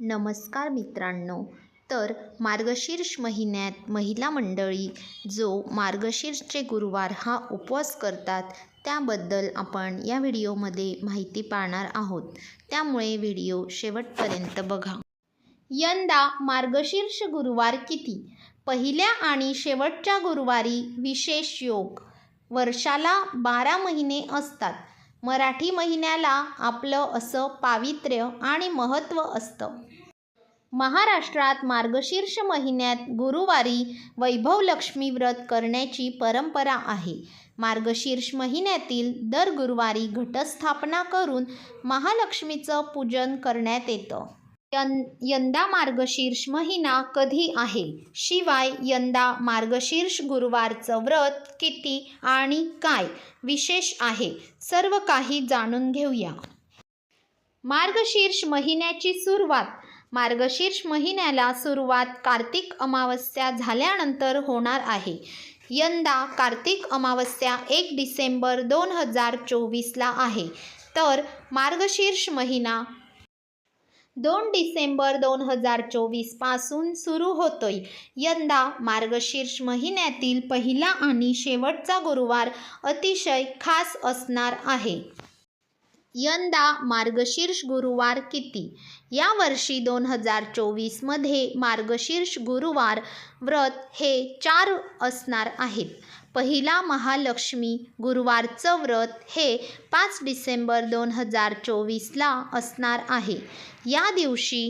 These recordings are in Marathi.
नमस्कार मित्रांनो. तर मार्गशीर्ष महिन्यात महिला मंडळी जो मार्गशीर्षचे गुरुवार हा उपवास करतात त्याबद्दल आपण या व्हिडिओमध्ये माहिती पाहणार आहोत. त्यामुळे व्हिडिओ शेवटपर्यंत बघा. यंदा मार्गशीर्ष गुरुवार किती? पहिल्या आणि शेवटच्या गुरुवारी विशेष योग. वर्षाला बारा महिने असतात. मराठी महिन्याला आपलं असं पावित्र्य आणि महत्त्व असतं. महाराष्ट्रात मार्गशीर्ष महिन्यात गुरुवारी वैभवलक्ष्मी व्रत करण्याची परंपरा आहे. मार्गशीर्ष महिन्यातील दर गुरुवारी घटस्थापना करून महालक्ष्मीचं पूजन करण्यात येतं. यंदा मार्गशीर्ष महिना कधी आहे? शिवाय यंदा मार्गशीर्ष गुरुवारचं व्रत किती आणि काय विशेष आहे? सर्व काही जाणून घेऊया. मार्गशीर्ष महिन्याची सुरुवात. मार्गशीर्ष महिन्याला सुरुवात कार्तिक अमावस्या झाल्यानंतर होणार आहे. यंदा कार्तिक अमावस्या एक डिसेंबर दोन हजार चोवीसला आहे. तर मार्गशीर्ष महिना दोन डिसेंबर दोन हजार चोवीसपासून सुरू होतोय. यंदा मार्गशीर्ष महिन्यातील पहिला आणि शेवटचा गुरुवार अतिशय खास असणार आहे. यंदा मार्गशीर्ष गुरुवार किती? या वर्षी दोन हजार चोवीसमध्ये मार्गशीर्ष गुरुवार व्रत हे चार असणार आहेत. पहिला महालक्ष्मी गुरुवारचं व्रत हे पाच डिसेंबर दोन हजार चोवीसला असणार आहे. या दिवशी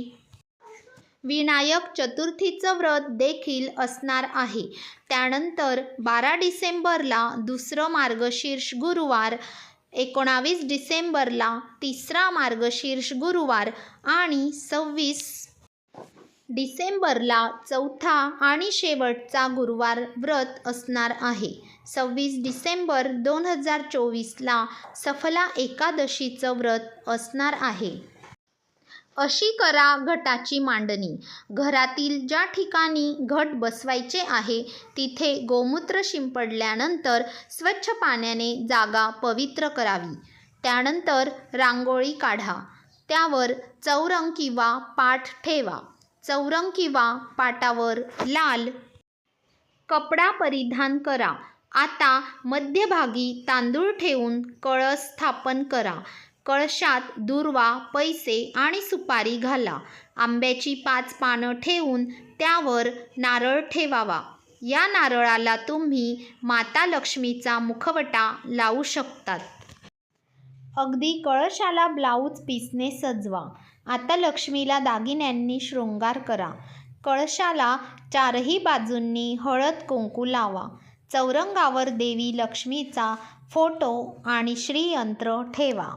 विनायक चतुर्थीचं व्रत देखील असणार आहे. त्यानंतर बारा डिसेंबरला दुसरं मार्गशीर्ष गुरुवार एकोणावीस डिसेंबरला तिसरा मार्गशीर्ष गुरुवार आणि सव्वीस डिसेंबरला चौथा आणि शेवटचा गुरुवार व्रत असणार आहे. सव्वीस डिसेंबर दोन हजार चोवीसला सफला एकादशीचं व्रत असणार आहे. अशी करा घटाची मांडणी. घरातील ज्या ठिकाणी घट बसवायचे आहे तिथे गोमूत्र शिंपडल्यानंतर स्वच्छ पाण्याने जागा पवित्र करावी. त्यानंतर रांगोळी काढा. त्यावर चौरंग किंवा पाठ ठेवा. चौरंग किंवा पाटावर लाल. कपडा परिधान करा. आता मध्यभागी तांदूळ ठेवून कळस स्थापन करा. कळशात दुर्वा पैसे आणि सुपारी घाला. आंब्याची पाच पानं ठेवून त्यावर नारळ ठेवावा. या नारळाला तुम्ही माता लक्ष्मीचा मुखवटा लावू शकतात. अगदी कळशाला ब्लाऊज पीसने सजवा. आता लक्ष्मीला दागिन्यांनी शृंगार करा. कळशाला चारही बाजूंनी हळद कुंकू लावा. चौरंगावर देवी लक्ष्मीचा फोटो आणि श्रीयंत्र ठेवा.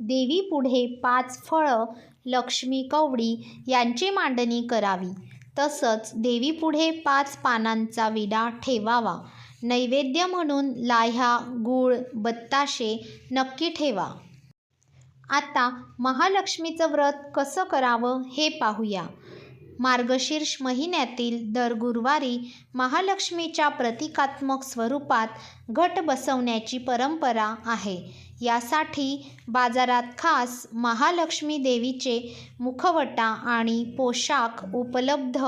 देवीपुढे पाच फळं लक्ष्मी कवडी यांची मांडणी करावी. तसंच देवीपुढे पाच पानांचा विडा ठेवावा. नैवेद्य म्हणून लाह्या गूळ बत्ताशे नक्की ठेवा. आता महालक्ष्मीचं व्रत कसं करावं हे पाहूया. मार्गशीर्ष महिन्यातील दर गुरुवारी महालक्ष्मीच्या प्रतिकात्मक स्वरूपात घट बसवण्याची परंपरा आहे. यासाठी बाजारात खास महालक्ष्मी देवीचे मुखवटा आणि पोशाख उपलब्ध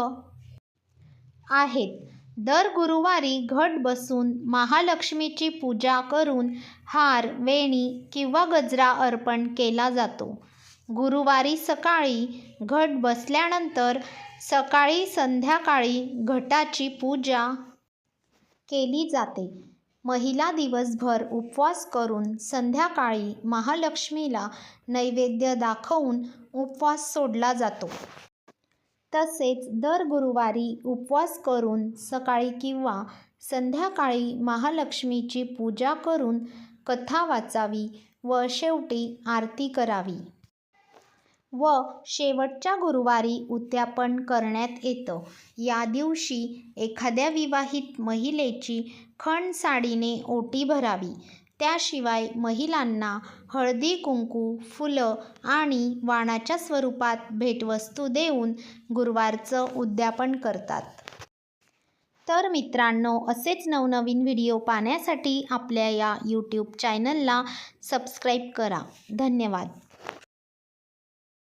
आहेत. दर गुरुवारी घट बसून महालक्ष्मीची पूजा करून हार वेणी किंवा गजरा अर्पण केला जातो. गुरुवारी सकाळी घट बसल्यानंतर सकाळी संध्याकाळी घटाची पूजा केली जाते. महिला दिवसभर उपवास करून संध्याकाळी महालक्ष्मीला नैवेद्य दाखवून उपवास सोडला जातो. तसेच दर गुरुवारी उपवास करून सकाळी किंवा संध्याकाळी महालक्ष्मीची पूजा करून कथा वाचावी व शेवटी आरती करावी. व शेवटच्या गुरुवारी उद्यापन करण्यात येतं. या दिवशी एखाद्या विवाहित महिलेची खण साडीने ओटी भरावी. त्याशिवाय महिलांना हळदी कुंकू फुलं आणि वाणाच्या स्वरूपात भेटवस्तू देऊन गुरुवारचं उद्यापन करतात. तर मित्रांनो असेच नवनवीन व्हिडिओ पाहण्यासाठी आपल्या या यूट्यूब चॅनलला सबस्क्राईब करा. धन्यवाद.